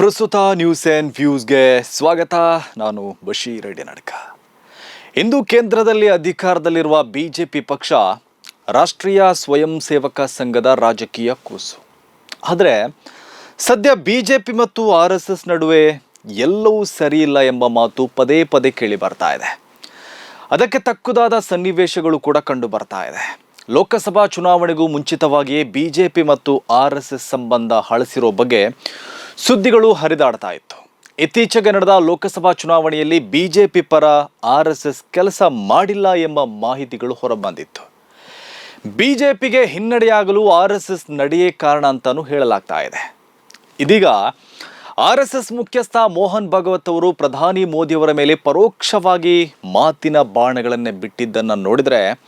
ಪ್ರಸ್ತುತ news and ವ್ಯೂಸ್ಗೆ ಸ್ವಾಗತ. ನಾನು ಬಶೀರ್ ನಡ್ಕ ಇಂದು ಕೇಂದ್ರದಲ್ಲಿ ಅಧಿಕಾರದಲ್ಲಿರುವ ಬಿ ಜೆ ಪಿ ಪಕ್ಷ ರಾಷ್ಟ್ರೀಯ ಸ್ವಯಂ ಸೇವಕ ಸಂಘದ ರಾಜಕೀಯ ಕೂಸು. ಆದರೆ ಸದ್ಯ ಬಿ ಜೆ ಪಿ ಮತ್ತು ಆರ್ ಎಸ್ ಎಸ್ ನಡುವೆ ಎಲ್ಲವೂ ಸರಿಯಿಲ್ಲ ಎಂಬ ಮಾತು ಪದೇ ಪದೇ ಕೇಳಿ ಬರ್ತಾ ಇದೆ. ಅದಕ್ಕೆ ತಕ್ಕುದಾದ ಸನ್ನಿವೇಶಗಳು ಕೂಡ ಕಂಡು ಬರ್ತಾ ಇದೆ. ಲೋಕಸಭಾ ಚುನಾವಣೆಗೂ ಮುಂಚಿತವಾಗಿಯೇ ಬಿಜೆಪಿ ಮತ್ತು ಆರ್ ಎಸ್ ಎಸ್ ಸಂಬಂಧ ಹಳಸಿರೋ ಬಗ್ಗೆ ಸುದ್ದಿಗಳು ಹರಿದಾಡ್ತಾ ಇತ್ತು. ಇತ್ತೀಚೆಗೆ ನಡೆದ ಲೋಕಸಭಾ ಚುನಾವಣೆಯಲ್ಲಿ ಬಿಜೆಪಿ ಪರ ಆರ್ ಎಸ್ ಎಸ್ ಕೆಲಸ ಮಾಡಿಲ್ಲ ಎಂಬ ಮಾಹಿತಿಗಳು ಹೊರಬಂದಿತ್ತು. ಬಿಜೆಪಿಗೆ ಹಿನ್ನಡೆಯಾಗಲು ಆರ್ ಎಸ್ ಎಸ್ ನಡೆಯೇ ಕಾರಣ ಅಂತಾನೂ ಹೇಳಲಾಗ್ತಾ ಇದೆ. ಇದೀಗ ಆರ್ ಎಸ್ ಎಸ್ ಮುಖ್ಯಸ್ಥ ಮೋಹನ್ ಭಾಗವತ್ ಅವರು ಪ್ರಧಾನಿ ಮೋದಿಯವರ ಮೇಲೆ ಪರೋಕ್ಷವಾಗಿ ಮಾತಿನ ಬಾಣಗಳನ್ನೇ ಬಿಟ್ಟಿದ್ದನ್ನು ನೋಡಿದರೆ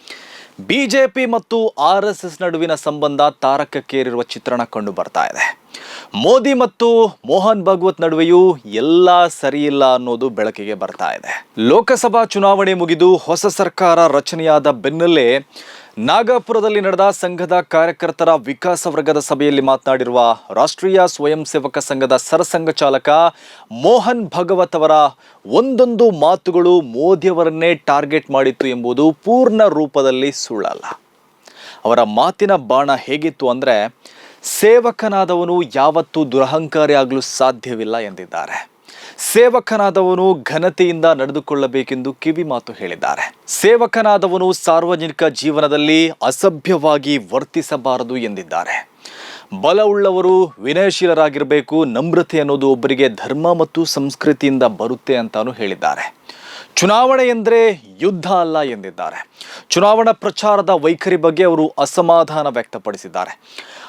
ಬಿಜೆಪಿ ಮತ್ತು ಆರ್ ಎಸ್ ಎಸ್ ನಡುವಿನ ಸಂಬಂಧ ತಾರಕಕ್ಕೇರಿರುವ ಚಿತ್ರಣ ಕಂಡು ಬರ್ತಾ ಇದೆ. ಮೋದಿ ಮತ್ತು ಮೋಹನ್ ಭಾಗವತ್ ನಡುವೆಯೂ ಎಲ್ಲ ಸರಿಯಿಲ್ಲ ಅನ್ನೋದು ಬೆಳಕಿಗೆ ಬರ್ತಾ ಇದೆ. ಲೋಕಸಭಾ ಚುನಾವಣೆ ಮುಗಿದು ಹೊಸ ಸರ್ಕಾರ ರಚನೆಯಾದ ಬೆನ್ನಲ್ಲೇ ನಾಗಪುರದಲ್ಲಿ ನಡೆದ ಸಂಘದ ಕಾರ್ಯಕರ್ತರ ವಿಕಾಸ ವರ್ಗದ ಸಭೆಯಲ್ಲಿ ಮಾತನಾಡಿರುವ ರಾಷ್ಟ್ರೀಯ ಸ್ವಯಂ ಸೇವಕ ಸಂಘದ ಸರಸಂಘ ಚಾಲಕ ಮೋಹನ್ ಭಗವತ್ ಅವರ ಒಂದೊಂದು ಮಾತುಗಳು ಮೋದಿಯವರನ್ನೇ ಟಾರ್ಗೆಟ್ ಮಾಡಿತ್ತು ಎಂಬುದು ಪೂರ್ಣ ರೂಪದಲ್ಲಿ ಸುಳ್ಳಲ್ಲ. ಅವರ ಮಾತಿನ ಬಾಣ ಹೇಗಿತ್ತು ಅಂದರೆ, ಸೇವಕನಾದವನು ಯಾವತ್ತೂ ದುರಹಂಕಾರಿ ಆಗಲು ಸಾಧ್ಯವಿಲ್ಲ ಎಂದಿದ್ದಾರೆ. ಸೇವಕನಾದವನು ಘನತೆಯಿಂದ ನಡೆದುಕೊಳ್ಳಬೇಕೆಂದು ಕಿವಿ ಮಾತು ಹೇಳಿದ್ದಾರೆ. ಸೇವಕನಾದವನು ಸಾರ್ವಜನಿಕ ಜೀವನದಲ್ಲಿ ಅಸಭ್ಯವಾಗಿ ವರ್ತಿಸಬಾರದು ಎಂದಿದ್ದಾರೆ. ಬಲವುಳ್ಳವರು ವಿನಯಶೀಲರಾಗಿರಬೇಕು, ನಮ್ರತೆ ಅನ್ನೋದು ಒಬ್ಬರಿಗೆ ಧರ್ಮ ಮತ್ತು ಸಂಸ್ಕೃತಿಯಿಂದ ಬರುತ್ತೆ ಅಂತಾನು ಹೇಳಿದ್ದಾರೆ. ಚುನಾವಣೆ ಎಂದರೆ ಯುದ್ಧ ಅಲ್ಲ ಎಂದಿದ್ದಾರೆ. ಚುನಾವಣಾ ಪ್ರಚಾರದ ವೈಖರಿ ಬಗ್ಗೆ ಅವರು ಅಸಮಾಧಾನ ವ್ಯಕ್ತಪಡಿಸಿದ್ದಾರೆ.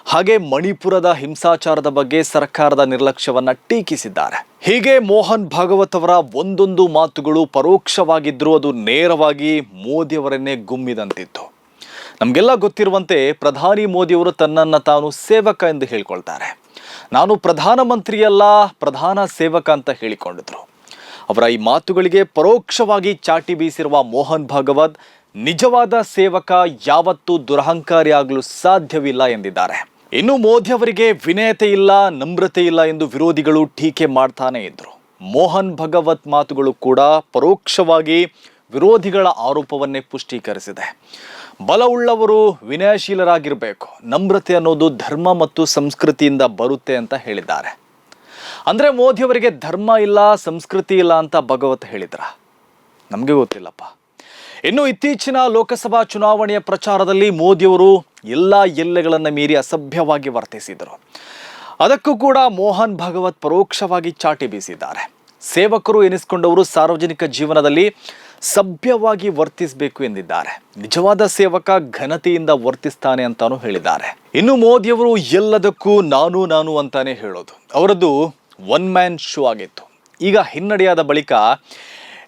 ಹಾಗೆ ಮಣಿಪುರದ ಹಿಂಸಾಚಾರದ ಬಗ್ಗೆ ಸರ್ಕಾರದ ನಿರ್ಲಕ್ಷ್ಯವನ್ನು ಟೀಕಿಸಿದ್ದಾರೆ. ಹೀಗೆ ಮೋಹನ್ ಭಾಗವತ್ ಅವರ ಒಂದೊಂದು ಮಾತುಗಳು ಪರೋಕ್ಷವಾಗಿದ್ದರೂ ಅದು ನೇರವಾಗಿ ಮೋದಿಯವರನ್ನೇ ಗುಮ್ಮಿದಂತಿತ್ತು. ನಮಗೆಲ್ಲ ಗೊತ್ತಿರುವಂತೆ ಪ್ರಧಾನಿ ಮೋದಿಯವರು ತನ್ನನ್ನು ತಾನು ಸೇವಕ ಎಂದು ಹೇಳ್ಕೊಳ್ತಾರೆ. ನಾನು ಪ್ರಧಾನಮಂತ್ರಿಯಲ್ಲ, ಪ್ರಧಾನ ಸೇವಕ ಅಂತ ಹೇಳಿಕೊಂಡಿದ್ರು. ಅವರ ಈ ಮಾತುಗಳಿಗೆ ಪರೋಕ್ಷವಾಗಿ ಚಾಟಿ ಬೀಸಿರುವ ಮೋಹನ್ ಭಾಗವತ್, ನಿಜವಾದ ಸೇವಕ ಯಾವತ್ತೂ ದುರಹಂಕಾರಿ ಆಗಲು ಸಾಧ್ಯವಿಲ್ಲ ಎಂದಿದ್ದಾರೆ. ಇನ್ನು ಮೋದಿ ಅವರಿಗೆ ವಿನಯತೆ ಇಲ್ಲ, ನಮ್ರತೆ ಇಲ್ಲ ಎಂದು ವಿರೋಧಿಗಳು ಟೀಕೆ ಮಾಡ್ತಾನೆ ಇದ್ರು. ಮೋಹನ್ ಭಗವತ್ ಮಾತುಗಳು ಕೂಡ ಪರೋಕ್ಷವಾಗಿ ವಿರೋಧಿಗಳ ಆರೋಪವನ್ನೇ ಪುಷ್ಟೀಕರಿಸಿದೆ. ಬಲವುಳ್ಳವರು ವಿನಯಶೀಲರಾಗಿರಬೇಕು. ನಮ್ರತೆ ಅನ್ನೋದು ಧರ್ಮ ಮತ್ತು ಸಂಸ್ಕೃತಿಯಿಂದ ಬರುತ್ತೆ ಅಂತ ಹೇಳಿದ್ದಾರೆ. ಅಂದರೆ ಮೋದಿಯವರಿಗೆ ಧರ್ಮ ಇಲ್ಲ, ಸಂಸ್ಕೃತಿ ಇಲ್ಲ ಅಂತ ಭಗವತ್ ಹೇಳಿದ್ರ? ನಮಗೆ ಗೊತ್ತಿಲ್ಲಪ್ಪ. ಇನ್ನು ಇತ್ತೀಚಿನ ಲೋಕಸಭಾ ಚುನಾವಣೆಯ ಪ್ರಚಾರದಲ್ಲಿ ಮೋದಿಯವರು ಎಲ್ಲ ಎಲ್ಲೆಗಳನ್ನು ಮೀರಿ ಅಸಭ್ಯವಾಗಿ ವರ್ತಿಸಿದರು. ಅದಕ್ಕೂ ಕೂಡ ಮೋಹನ್ ಭಾಗವತ್ ಪರೋಕ್ಷವಾಗಿ ಚಾಟಿ ಬೀಸಿದ್ದಾರೆ. ಸೇವಕರು ಎನಿಸಿಕೊಂಡವರು ಸಾರ್ವಜನಿಕ ಜೀವನದಲ್ಲಿ ಸಭ್ಯವಾಗಿ ವರ್ತಿಸಬೇಕು ಎಂದಿದ್ದಾರೆ. ನಿಜವಾದ ಸೇವಕ ಘನತೆಯಿಂದ ವರ್ತಿಸ್ತಾನೆ ಅಂತಾನೂ ಹೇಳಿದ್ದಾರೆ. ಇನ್ನು ಮೋದಿಯವರು ಎಲ್ಲದಕ್ಕೂ ನಾನು ನಾನು ಅಂತಾನೆ ಹೇಳೋದು. ಅವರದ್ದು ಒನ್ ಮ್ಯಾನ್ ಶೋ ಆಗಿತ್ತು. ಈಗ ಹಿನ್ನಡೆಯಾದ ಬಳಿಕ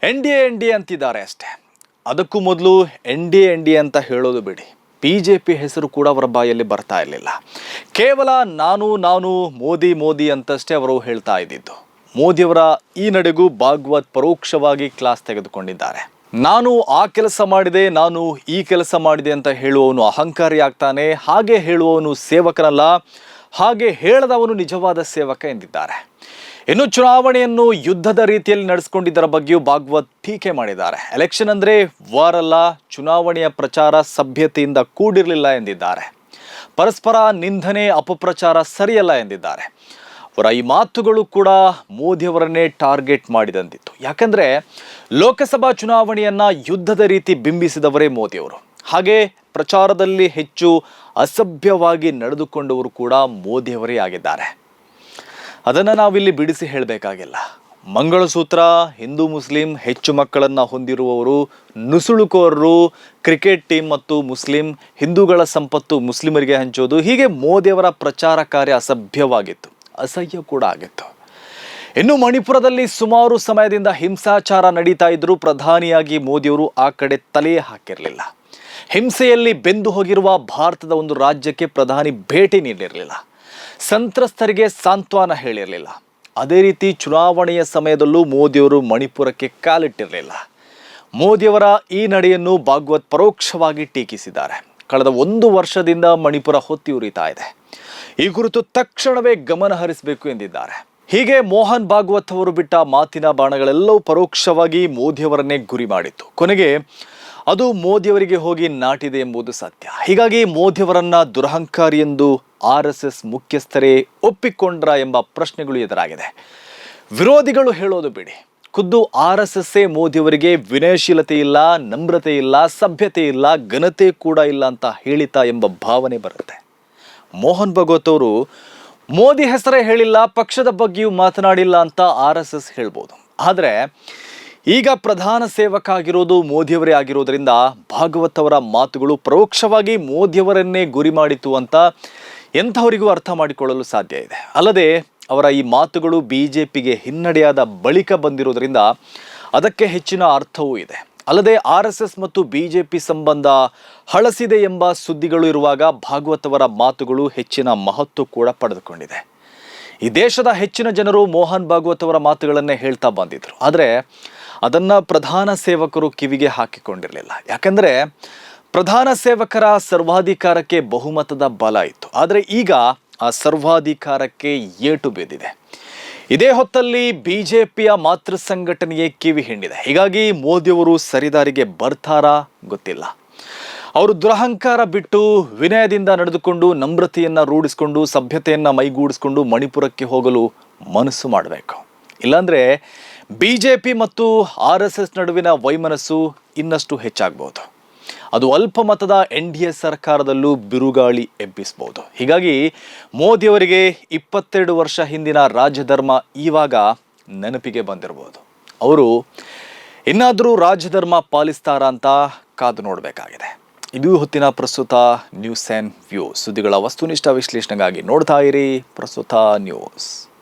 N D A, N D A ಅಂತಿದ್ದಾರೆ ಅಷ್ಟೇ. ಅದಕ್ಕೂ ಮೊದಲು N D N D A ಅಂತ ಹೇಳೋದು ಬಿಡಿ. ಬಿ ಜೆ ಪಿ ಹೆಸರು ಕೂಡ ಅವರ ಬಾಯಲ್ಲಿ ಬರ್ತಾ ಇರಲಿಲ್ಲ. ಕೇವಲ ನಾನು ನಾನು, ಮೋದಿ ಮೋದಿ ಅಂತಷ್ಟೇ ಅವರು ಹೇಳ್ತಾ ಇದ್ದಿದ್ದು. ಮೋದಿಯವರ ಈ ನಡೆಗೂ ಭಾಗವತ್ ಪರೋಕ್ಷವಾಗಿ ಕ್ಲಾಸ್ ತೆಗೆದುಕೊಂಡಿದ್ದಾರೆ. ನಾನು ಆ ಕೆಲಸ ಮಾಡಿದೆ, ನಾನು ಈ ಕೆಲಸ ಮಾಡಿದೆ ಅಂತ ಹೇಳುವವನು ಅಹಂಕಾರಿ ಆಗ್ತಾನೆ, ಹಾಗೆ ಹೇಳುವವನು ಸೇವಕನಲ್ಲ. ಹಾಗೆ ಹೇಳದವನು ನಿಜವಾದ ಸೇವಕ ಎಂದಿದ್ದಾರೆ. ಇನ್ನು ಚುನಾವಣೆಯನ್ನು ಯುದ್ಧದ ರೀತಿಯಲ್ಲಿ ನಡೆಸಿಕೊಂಡಿದ್ದರ ಬಗ್ಗೆಯೂ ಭಾಗವತ್ ಟೀಕೆ ಮಾಡಿದ್ದಾರೆ. ಎಲೆಕ್ಷನ್ ಅಂದರೆ ವಾರಲ್ಲ, ಚುನಾವಣೆಯ ಪ್ರಚಾರ ಸಭ್ಯತೆಯಿಂದ ಕೂಡಿರಲಿಲ್ಲ ಎಂದಿದ್ದಾರೆ. ಪರಸ್ಪರ ನಿಂದನೆ, ಅಪಪ್ರಚಾರ ಸರಿಯಲ್ಲ ಎಂದಿದ್ದಾರೆ. ಅವರ ಈ ಮಾತುಗಳು ಕೂಡ ಮೋದಿಯವರನ್ನೇ ಟಾರ್ಗೆಟ್ ಮಾಡಿದಂತಿತ್ತು. ಯಾಕಂದ್ರೆ ಲೋಕಸಭಾ ಚುನಾವಣೆಯನ್ನ ಯುದ್ಧದ ರೀತಿ ಬಿಂಬಿಸಿದವರೇ ಮೋದಿಯವರು ಹಾಗೆ ಪ್ರಚಾರದಲ್ಲಿ ಹೆಚ್ಚು ಅಸಭ್ಯವಾಗಿ ನಡೆದುಕೊಂಡವರು ಕೂಡ ಮೋದಿಯವರೇ ಆಗಿದ್ದಾರೆ. ಅದನ್ನು ನಾವಿಲ್ಲಿ ಬಿಡಿಸಿ ಹೇಳಬೇಕಾಗಿಲ್ಲ. ಮಂಗಳಸೂತ್ರ, ಹಿಂದೂ ಮುಸ್ಲಿಂ, ಹೆಚ್ಚು ಮಕ್ಕಳನ್ನು ಹೊಂದಿರುವವರು, ನುಸುಳುಕೋರರು, ಕ್ರಿಕೆಟ್ ಟೀಮ್ ಮತ್ತು ಮುಸ್ಲಿಂ, ಹಿಂದೂಗಳ ಸಂಪತ್ತು ಮುಸ್ಲಿಮರಿಗೆ ಹಂಚೋದು, ಹೀಗೆ ಮೋದಿಯವರ ಪ್ರಚಾರ ಕಾರ್ಯ ಅಸಭ್ಯವಾಗಿತ್ತು, ಅಸಹ್ಯ ಕೂಡ ಆಗಿತ್ತು. ಇನ್ನು ಮಣಿಪುರದಲ್ಲಿ ಸುಮಾರು ಸಮಯದಿಂದ ಹಿಂಸಾಚಾರ ನಡೀತಾ ಇದ್ದರೂ ಪ್ರಧಾನಿಯಾಗಿ ಮೋದಿಯವರು ಆ ಕಡೆ ತಲೆಯೇ ಹಾಕಿರಲಿಲ್ಲ. ಹಿಂಸೆಯಲ್ಲಿ ಬೆಂದು ಹೋಗಿರುವ ಭಾರತದ ಒಂದು ರಾಜ್ಯಕ್ಕೆ ಪ್ರಧಾನಿ ಭೇಟಿ ನೀಡಿರಲಿಲ್ಲ. ಸಂತ್ರಸ್ತರಿಗೆ ಸಾಂತ್ವನ ಹೇಳಿರಲಿಲ್ಲ. ಅದೇ ರೀತಿ ಚುನಾವಣೆಯ ಸಮಯದಲ್ಲೂ ಮೋದಿಯವರು ಮಣಿಪುರಕ್ಕೆ ಕಾಲಿಟ್ಟಿರಲಿಲ್ಲ. ಮೋದಿಯವರ ಈ ನಡೆಯನ್ನು ಭಾಗವತ್ ಪರೋಕ್ಷವಾಗಿ ಟೀಕಿಸಿದ್ದಾರೆ. ಕಳೆದ ಒಂದು ವರ್ಷದಿಂದ ಮಣಿಪುರ ಹೊತ್ತಿ ಉರಿತಾ ಇದೆ. ಈ ಕುರಿತು ತಕ್ಷಣವೇ ಗಮನ ಹರಿಸಬೇಕು ಎಂದಿದ್ದಾರೆ. ಹೀಗೆ ಮೋಹನ್ ಭಾಗವತ್ ಅವರು ಬಿಟ್ಟ ಮಾತಿನ ಬಾಣಗಳೆಲ್ಲವೂ ಪರೋಕ್ಷವಾಗಿ ಮೋದಿಯವರನ್ನೇ ಗುರಿ ಮಾಡಿತ್ತು. ಕೊನೆಗೆ ಅದು ಮೋದಿಯವರಿಗೆ ಹೋಗಿ ನಾಟಿದೆ ಎಂಬುದು ಸತ್ಯ. ಹೀಗಾಗಿ ಮೋದಿಯವರನ್ನ ದುರಹಂಕಾರಿ ಎಂದು ಆರ್ ಎಸ್ ಎಸ್ ಮುಖ್ಯಸ್ಥರೇ ಒಪ್ಪಿಕೊಂಡ್ರ ಎಂಬ ಪ್ರಶ್ನೆಗಳು ಎದುರಾಗಿದೆ. ವಿರೋಧಿಗಳು ಹೇಳೋದು ಬಿಡಿ. ಖುದ್ದು ಆರ್ ಎಸ್ ಎಸ್ ಮೋದಿಯವರಿಗೆ ವಿನಯಶೀಲತೆ ಇಲ್ಲ, ನಮ್ರತೆ ಇಲ್ಲ, ಸಭ್ಯತೆ ಇಲ್ಲ, ಘನತೆ ಕೂಡ ಇಲ್ಲ ಅಂತ ಹೇಳಿತಾ ಎಂಬ ಭಾವನೆ ಬರುತ್ತೆ. ಮೋಹನ್ ಭಗವತ್ ಅವರು, ಮೋದಿ ಹೆಸರೇ ಹೇಳಿಲ್ಲ, ಪಕ್ಷದ ಬಗ್ಗೆಯೂ ಮಾತನಾಡಿಲ್ಲ ಅಂತ ಆರ್ ಎಸ್ ಎಸ್ ಹೇಳ್ಬೋದು. ಆದರೆ ಈಗ ಪ್ರಧಾನ ಸೇವಕ ಆಗಿರೋದು ಮೋದಿಯವರೇ ಆಗಿರೋದರಿಂದ ಭಾಗವತ್ ಅವರ ಮಾತುಗಳು ಪರೋಕ್ಷವಾಗಿ ಮೋದಿಯವರನ್ನೇ ಗುರಿ ಮಾಡಿತು ಅಂತ ಎಂಥವರಿಗೂ ಅರ್ಥ ಮಾಡಿಕೊಳ್ಳಲು ಸಾಧ್ಯ ಇದೆ. ಅಲ್ಲದೆ ಅವರ ಈ ಮಾತುಗಳು ಬಿ ಜೆ ಪಿಗೆ ಹಿನ್ನಡೆಯಾದ ಬಳಿಕ ಬಂದಿರೋದರಿಂದ ಅದಕ್ಕೆ ಹೆಚ್ಚಿನ ಅರ್ಥವೂ ಇದೆ. ಅಲ್ಲದೆ ಆರ್ ಎಸ್ ಎಸ್ ಮತ್ತು ಬಿ ಜೆ ಪಿ ಸಂಬಂಧ ಹಳಸಿದೆ ಎಂಬ ಸುದ್ದಿಗಳು ಇರುವಾಗ ಭಾಗವತ್ ಅವರ ಮಾತುಗಳು ಹೆಚ್ಚಿನ ಮಹತ್ವ ಕೂಡ ಪಡೆದುಕೊಂಡಿದೆ. ಈ ದೇಶದ ಹೆಚ್ಚಿನ ಜನರು ಮೋಹನ್ ಭಾಗವತ್ ಅವರ ಮಾತುಗಳನ್ನೇ ಹೇಳ್ತಾ ಬಂದಿದ್ದರು ಆದರೆ ಅದನ್ನ ಪ್ರಧಾನ ಸೇವಕರು ಕಿವಿಗೆ ಹಾಕಿಕೊಂಡಿರಲಿಲ್ಲ. ಯಾಕಂದ್ರೆ ಪ್ರಧಾನ ಸೇವಕರ ಸರ್ವಾಧಿಕಾರಕ್ಕೆ ಬಹುಮತದ ಬಲ ಇತ್ತು. ಆದರೆ ಈಗ ಆ ಸರ್ವಾಧಿಕಾರಕ್ಕೆ ಏಟು ಬಿದ್ದಿದೆ. ಇದೇ ಹೊತ್ತಲ್ಲಿ ಬಿಜೆಪಿಯ ಮಾತೃ ಸಂಘಟನೆಯೇ ಕಿವಿ ಹಿಂಡಿದೆ. ಹೀಗಾಗಿ ಮೋದಿಯವರು ಸರಿದಾರಿಗೆ ಬರ್ತಾರಾ ಗೊತ್ತಿಲ್ಲ. ಅವರು ದುರಹಂಕಾರ ಬಿಟ್ಟು ವಿನಯದಿಂದ ನಡೆದುಕೊಂಡು ನಮ್ರತೆಯನ್ನ ರೂಢಿಸಿಕೊಂಡು ಸಭ್ಯತೆಯನ್ನ ಮೈಗೂಡಿಸ್ಕೊಂಡು ಮಣಿಪುರಕ್ಕೆ ಹೋಗಲು ಮನಸ್ಸು ಮಾಡಬೇಕು. ಇಲ್ಲಾಂದ್ರೆ ಬಿಜೆಪಿ ಮತ್ತು ಆರ್ ಎಸ್ ಎಸ್ ನಡುವಿನ ವೈಮನಸ್ಸು ಇನ್ನಷ್ಟು ಹೆಚ್ಚಾಗಬಹುದು ಅದು ಅಲ್ಪ ಮತದ ಎನ್ ಡಿ ಎ ಸರ್ಕಾರದಲ್ಲೂ ಬಿರುಗಾಳಿ ಎಬ್ಬಿಸಬಹುದು ಹೀಗಾಗಿ ಮೋದಿಯವರಿಗೆ ಇಪ್ಪತ್ತೆರಡು ವರ್ಷ ಹಿಂದಿನ ರಾಜಧರ್ಮ ಈವಾಗ ನೆನಪಿಗೆ ಬಂದಿರಬಹುದು ಅವರು ಇನ್ನಾದರೂ ರಾಜಧರ್ಮ ಪಾಲಿಸ್ತಾರ ಅಂತ ಕಾದು ನೋಡಬೇಕಾಗಿದೆ. ಇದು ಹೊತ್ತಿನ ಪ್ರಸ್ತುತ ನ್ಯೂಸ್ ಆ್ಯಂಡ್ ವ್ಯೂ. ಸುದ್ದಿಗಳ ವಸ್ತುನಿಷ್ಠ ವಿಶ್ಲೇಷಣೆಗಾಗಿ ನೋಡ್ತಾ ಇರಿ ಪ್ರಸ್ತುತ ನ್ಯೂಸ್.